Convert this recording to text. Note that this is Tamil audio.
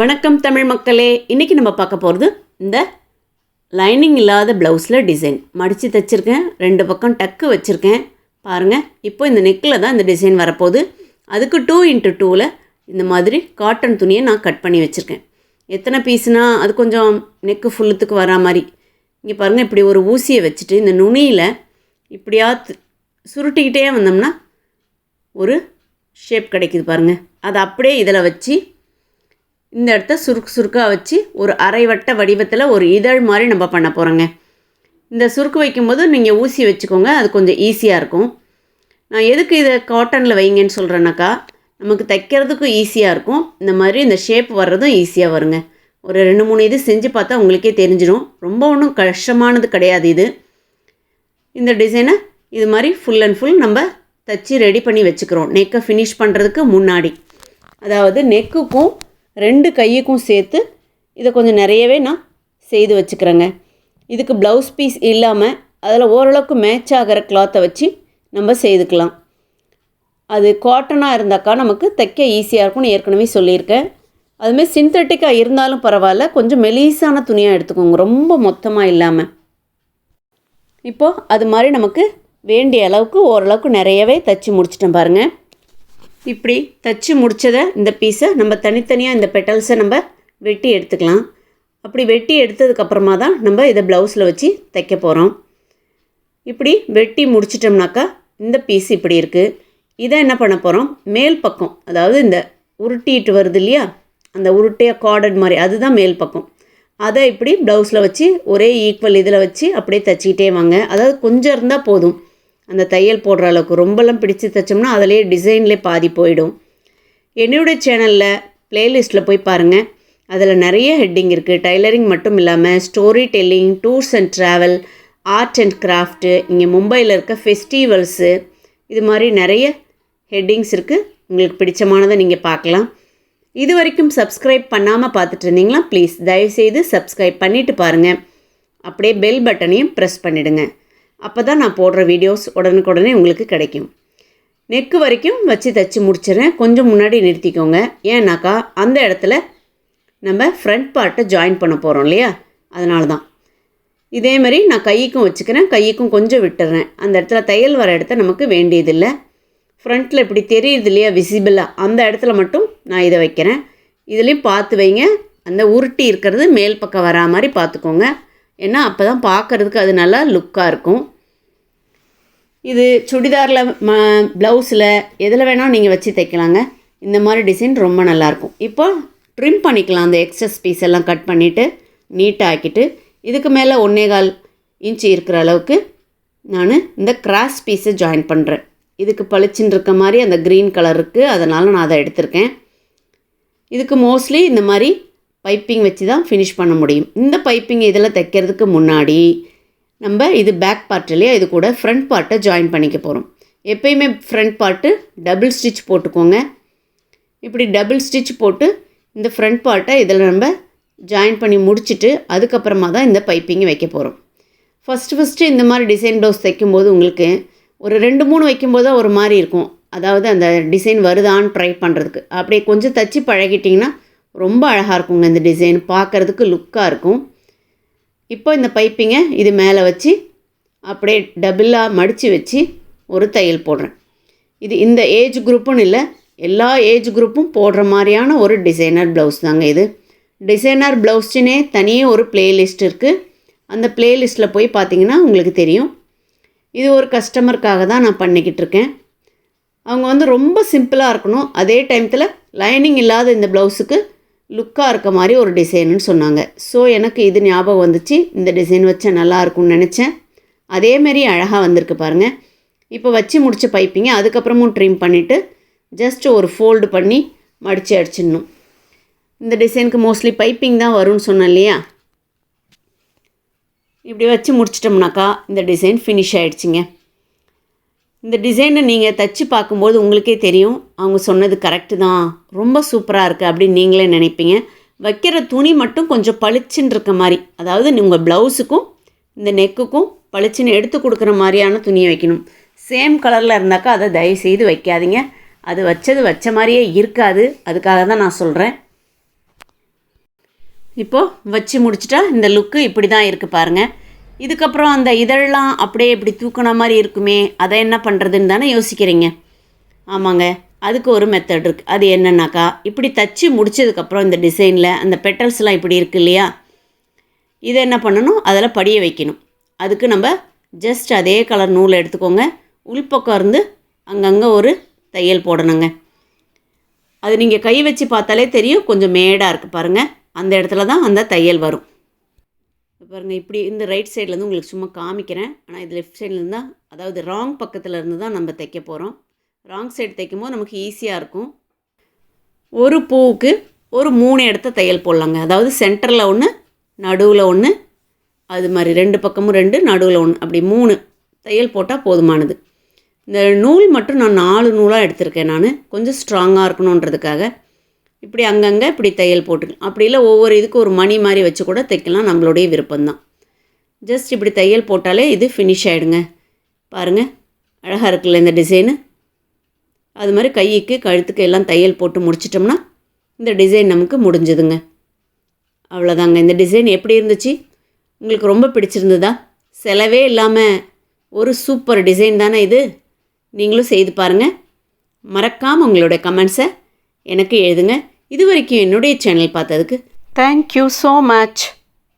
வணக்கம் தமிழ் மக்களே. இன்றைக்கி நம்ம பார்க்க போகிறது இந்த லைனிங் இல்லாத ப்ளவுஸில் டிசைன். மடித்து தைச்சிருக்கேன். ரெண்டு பக்கம் டக்கு வச்சுருக்கேன். பாருங்கள் இப்போ இந்த நெக்கில் தான் இந்த டிசைன் வரப்போகுது. அதுக்கு டூ இன்ட்டு டூவில் இந்த மாதிரி காட்டன் துணியை நான் கட் பண்ணி வச்சுருக்கேன். எத்தனை பீஸ்னால் அது கொஞ்சம் நெக்கு ஃபுல்லுத்துக்கு வரா மாதிரி. இங்கே பாருங்கள் இப்படி ஒரு ஊசியை வச்சுட்டு இந்த நுனியில் இப்படியா சுருட்டிக்கிட்டே வந்தோம்னா ஒரு ஷேப் கிடைக்குது பாருங்கள் அதை அப்படியே இதில் வச்சு இந்த இடத்த சுருக்கு சுருக்காக வச்சு ஒரு அரை வட்ட வடிவத்தில் ஒரு இதழ் மாதிரி நம்ம பண்ண போகிறோங்க இந்த சுருக்கு வைக்கும்போது நீங்கள் ஊசி வச்சுக்கோங்க அது கொஞ்சம் ஈஸியாக இருக்கும். நான் எதுக்கு இதை காட்டனில் வைங்கன்னு சொல்கிறேன்னாக்கா நமக்கு தைக்கிறதுக்கும் ஈஸியாக இருக்கும். இந்த மாதிரி இந்த ஷேப் வர்றதும் ஈஸியாக வருங்க. ஒரு ரெண்டு மூணு இது செஞ்சு பார்த்தா உங்களுக்கே தெரிஞ்சிடும். ரொம்ப ஒன்றும் கஷ்டமானது கிடையாது இது. இந்த டிசைனை இது மாதிரி ஃபுல் அண்ட் ஃபுல் நம்ம தச்சு ரெடி பண்ணி வச்சுக்கிறோம். நெக்கை ஃபினிஷ் பண்ணுறதுக்கு முன்னாடி. அதாவது நெக்குக்கும் ரெண்டு கையுக்கும் சேர்த்து இதை கொஞ்சம் நிறையவே நான் செய்து வச்சுக்கிறேங்க. இதுக்கு ப்ளவுஸ் பீஸ் இல்லாமல் அதில் ஓரளவுக்கு மேட்ச் ஆகிற கிளாத்தை வச்சு நம்ம செய்துக்கலாம். அது காட்டனாக இருந்தாக்கா நமக்கு தைக்க ஈஸியாக இருக்கும்னு ஏற்கனவே சொல்லியிருக்கேன். அதுமாரி சிந்தட்டிக்காக இருந்தாலும் பரவாயில்ல கொஞ்சம் மெலீஸான துணியாக எடுத்துக்கோங்க ரொம்ப மொத்தமாக இல்லாமல் இப்போது அது மாதிரி நமக்கு வேண்டிய அளவுக்கு ஓரளவுக்கு நிறையவே தச்சு முடிச்சிட்டேன் பாருங்கள் இப்படி தச்சு முடிச்சதை இந்த பீஸை நம்ம தனித்தனியாக இந்த பெட்டல்ஸை நம்ம வெட்டி எடுத்துக்கலாம். அப்படி வெட்டி எடுத்ததுக்கப்புறமா தான் நம்ம இதை ப்ளவுஸில் வச்சு தைக்க போகிறோம் இப்படி வெட்டி முடிச்சிட்டோம்னாக்கா இந்த பீஸ் இப்படி இருக்குது இதை என்ன பண்ண போகிறோம் மேல் பக்கம் அதாவது இந்த உருட்டிட்டு வருது இல்லையா? அந்த உருட்டையாக கார்டட் மாதிரி அதுதான் மேல் பக்கம். அதை இப்படி ப்ளவுஸில் வச்சு ஒரே ஈக்குவல் இதில் வச்சு அப்படியே தச்சிக்கிட்டே வாங்க. அதாவது கொஞ்சம் இருந்தால் போதும். அந்த தையல் போடுற அளவுக்கு ரொம்பலாம் பிடிச்சி தைச்சோம்னா அதிலேயே டிசைன்லே பாதி போயிடும். என்னுடைய சேனலில் ப்ளேலிஸ்ட்டில் போய் பாருங்கள் அதில் நிறைய ஹெட்டிங் இருக்குது டைலரிங் மட்டும் இல்லாமல் story telling tours and travel art and craft இங்கே மும்பையில் இருக்க ஃபெஸ்டிவல்ஸு இது மாதிரி நிறைய ஹெட்டிங்ஸ் இருக்குது உங்களுக்கு பிடிச்சமானதை நீங்கள் பார்க்கலாம். இது வரைக்கும் சப்ஸ்கிரைப் பண்ணாமல் பார்த்துட்டு இருந்தீங்களா ப்ளீஸ் தயவுசெய்து சப்ஸ்கிரைப் பண்ணிவிட்டு பாருங்கள் அப்படியே பெல் பட்டனையும் ப்ரெஸ் பண்ணிவிடுங்க அப்போ தான் நான் போடுற வீடியோஸ் உடனுக்குடனே உங்களுக்கு கிடைக்கும். நெக்கு வரைக்கும் வச்சு தைச்சி முடிச்சிடுறேன். கொஞ்சம் முன்னாடி நிறுத்திக்கோங்க. ஏன்னாக்கா அந்த இடத்துல நம்ம ஃப்ரண்ட் பார்ட்டை ஜாயின் பண்ண போகிறோம் இல்லையா? அதனால தான் இதே மாதிரி நான் கைக்கும் வச்சுக்கிறேன். கைக்கும் கொஞ்சம் விட்டுறேன். அந்த இடத்துல தையல் வர இடத்த நமக்கு வேண்டியதில்லை. ஃப்ரண்ட்டில் இப்படி தெரியுது இல்லையா? விசிபிளாக அந்த இடத்துல மட்டும் நான் இதை வைக்கிறேன். இதுலேயும் பார்த்து வைங்க. அந்த உருட்டி இருக்கிறது மேல் பக்கம் வரா மாதிரி பார்த்துக்கோங்க. ஏன்னா அப்போ தான் பார்க்குறதுக்கு அது நல்லா லுக்காக இருக்கும். இது சுடிதாரில் ம ப்ளவுஸில் எதில் வேணால் நீங்கள் வச்சு தைக்கலாங்க. இந்த மாதிரி டிசைன் ரொம்ப நல்லாயிருக்கும் இப்போ ட்ரிம் பண்ணிக்கலாம். அந்த எக்ஸஸ் பீஸ் எல்லாம் கட் பண்ணிவிட்டு நீட்டாக ஆக்கிட்டு இதுக்கு மேலே ஒன்றே கால் இன்ச்சு இருக்கிற அளவுக்கு நான் இந்த கிராஸ் பீஸை ஜாயின் பண்ணுறேன் இதுக்கு பளிச்சுன்னு இருக்க மாதிரி அந்த க்ரீன் கலர் இருக்குது அதனால் நான் அதை எடுத்திருக்கேன். இதுக்கு மோஸ்ட்லி இந்த மாதிரி பைப்பிங் வச்சு தான் ஃபினிஷ் பண்ண முடியும். இந்த பைப்பிங் இதில் தைக்கிறதுக்கு முன்னாடி நம்ம இது பேக் பார்ட் இல்லையா? இது கூட ஃப்ரண்ட் பார்ட்டை ஜாயின் பண்ணிக்க போகிறோம் எப்பயுமே ஃப்ரண்ட் பார்ட்டு டபுள் ஸ்டிச் போட்டுக்கோங்க. இப்படி டபுள் ஸ்டிச் போட்டு இந்த ஃப்ரண்ட் பார்ட்டை இதில் நம்ம ஜாயின் பண்ணி முடிச்சுட்டு அதுக்கப்புறமா தான் இந்த பைப்பிங்கை வைக்க போகிறோம் ஃபஸ்ட்டு ஃபஸ்ட்டு இந்த மாதிரி டிசைன் ப்ளவுஸ் தைக்கும்போது உங்களுக்கு ஒரு ரெண்டு மூணு வைக்கும்போது தான் ஒரு மாதிரி இருக்கும். அதாவது அந்த டிசைன் வருதான்னு ட்ரை பண்ணுறதுக்கு அப்படியே கொஞ்சம் தச்சு பழகிட்டிங்கன்னா ரொம்ப அழகாக இருக்குங்க இந்த டிசைன் பார்க்குறதுக்கு லுக்காக இருக்கும். இப்போ இந்த பைப்பிங்கை இது மேலே வச்சு அப்படியே டபுளாக மடித்து வச்சு ஒரு தையல் போடுறேன். இது இந்த ஏஜ் குரூப்புன்னு இல்லை எல்லா ஏஜ் குரூப்பும் போடுற மாதிரியான ஒரு டிசைனர் ப்ளவுஸ் தாங்க இது. டிசைனர் ப்ளவுஸ்னே தனியே ஒரு பிளேலிஸ்ட் இருக்குது அந்த பிளேலிஸ்ட்டில் போய் பார்த்தீங்கன்னா உங்களுக்கு தெரியும். இது ஒரு கஸ்டமருக்காக தான் நான் பண்ணிக்கிட்டு இருக்கேன். அவங்க வந்து ரொம்ப சிம்பிளாக இருக்கணும். அதே டைமத்தில் லைனிங் இல்லாத இந்த ப்ளவுஸுக்கு லுக்காக இருக்க மாதிரி ஒரு டிசைனுன்னு சொன்னாங்க. ஸோ எனக்கு இது ஞாபகம் வந்துச்சு. இந்த டிசைன் வச்சா நல்லா இருக்கும்னு நினச்சேன். அதேமாரி அழகாக வந்திருக்கு பாருங்கள் இப்போ வச்சு முடிச்ச பைப்பிங்க. அதுக்கப்புறமும் ட்ரிம் பண்ணிவிட்டு ஜஸ்ட் ஒரு ஃபோல்டு பண்ணி மடித்து அடிச்சிடணும். இந்த டிசைனுக்கு மோஸ்ட்லி பைப்பிங் தான் வரும்னு சொன்னேன் இல்லையா? இப்படி வச்சு முடிச்சிட்டோம்னாக்கா இந்த டிசைன் ஃபினிஷ் ஆகிடுச்சிங்க இந்த டிசைனை நீங்கள் தச்சு பார்க்கும்போது உங்களுக்கே தெரியும். அவங்க சொன்னது கரெக்டு தான். ரொம்ப சூப்பராக இருக்குது அப்படின்னு நீங்களே நினைப்பீங்க. வைக்கிற துணி மட்டும் கொஞ்சம் பளிச்சுன்னு இருக்க மாதிரி. அதாவது உங்கள் ப்ளவுஸுக்கும் இந்த நெக்குக்கும் பளிச்சுன்னு எடுத்து கொடுக்குற மாதிரியான துணியை வைக்கணும். சேம் கலரில் இருந்தாக்கா அதை தயவு செய்து வைக்காதீங்க. அது வச்சது வச்ச மாதிரியே இருக்காது. அதுக்காக தான் நான் சொல்கிறேன் இப்போது வச்சு முடிச்சிட்டா இந்த லுக்கு இப்படி தான் இருக்குது பாருங்கள் இதுக்கப்புறம் அந்த இதழெல்லாம் அப்படியே இப்படி தூக்கின மாதிரி இருக்குமே அதை என்ன பண்ணுறதுன்னு தானே யோசிக்கிறீங்க. ஆமாங்க அதுக்கு ஒரு மெத்தட் இருக்குது அது என்னன்னாக்கா இப்படி தச்சு முடிச்சதுக்கப்புறம் இந்த டிசைனில் அந்த பெட்டல்ஸ்லாம் இப்படி இருக்கு இல்லையா? இதை என்ன பண்ணணும்? அதில் படிய வைக்கணும். அதுக்கு நம்ம ஜஸ்ட் அதே கலர் நூலை எடுத்துக்கோங்க. உள்பக்கம் இருந்து அங்கங்கே ஒரு தையல் போடணுங்க. அது நீங்கள் கை வச்சு பார்த்தாலே தெரியும். கொஞ்சம் மேடாக இருக்குது பாருங்கள் அந்த இடத்துல தான் அந்த தையல் வரும். பாருங்கள் இப்படி இந்த ரைட் சைட்லேருந்து உங்களுக்கு சும்மா காமிக்கிறேன். ஆனால் இது லெஃப்ட் சைட்லேருந்து தான் அதாவது ராங் பக்கத்தில் இருந்து தான் நம்ம தைக்க போகிறோம் ராங் சைடு தைக்கும் போது நமக்கு ஈஸியாக இருக்கும். ஒரு பூவுக்கு ஒரு மூணு இடத்த தையல் போடலாங்க. அதாவது சென்டரில் ஒன்று நடுவில் ஒன்று அது மாதிரி ரெண்டு பக்கமும் ரெண்டு நடுவில் ஒன்று அப்படி மூணு தையல் போட்டால் போதுமானது. இந்த நூல் மட்டும் நான் நாலு நூலாக எடுத்திருக்கேன் நான். கொஞ்சம் ஸ்ட்ராங்காக இருக்கணுன்றதுக்காக. இப்படி அங்கங்கே இப்படி தையல் போட்டுக்கலாம் அப்படி இல்லை ஒவ்வொரு இதுக்கு ஒரு மணி மாதிரி வச்சு கூட தைக்கலாம். நம்மளுடைய விருப்பம்தான். ஜஸ்ட் இப்படி தையல் போட்டாலே இது ஃபினிஷ் ஆகிடுங்க பாருங்கள் அழகாக இருக்குல்ல இந்த டிசைனு அது மாதிரி கைக்கு கழுத்துக்கு எல்லாம் தையல் போட்டு முடிச்சிட்டோம்னா இந்த டிசைன் நமக்கு முடிஞ்சுதுங்க. அவ்வளோதாங்க இந்த டிசைன் எப்படி இருந்துச்சு? உங்களுக்கு ரொம்ப பிடிச்சிருந்ததா? செலவே இல்லாமல் ஒரு சூப்பர் டிசைன் தானே இது? நீங்களும் செய்து பாருங்கள் மறக்காமல் உங்களுடைய கமெண்ட்ஸை எனக்கு எழுதுங்க. இது வரைக்கும் என்னுடைய சேனல் பார்த்ததுக்கு தேங்க்யூ ஸோ மச்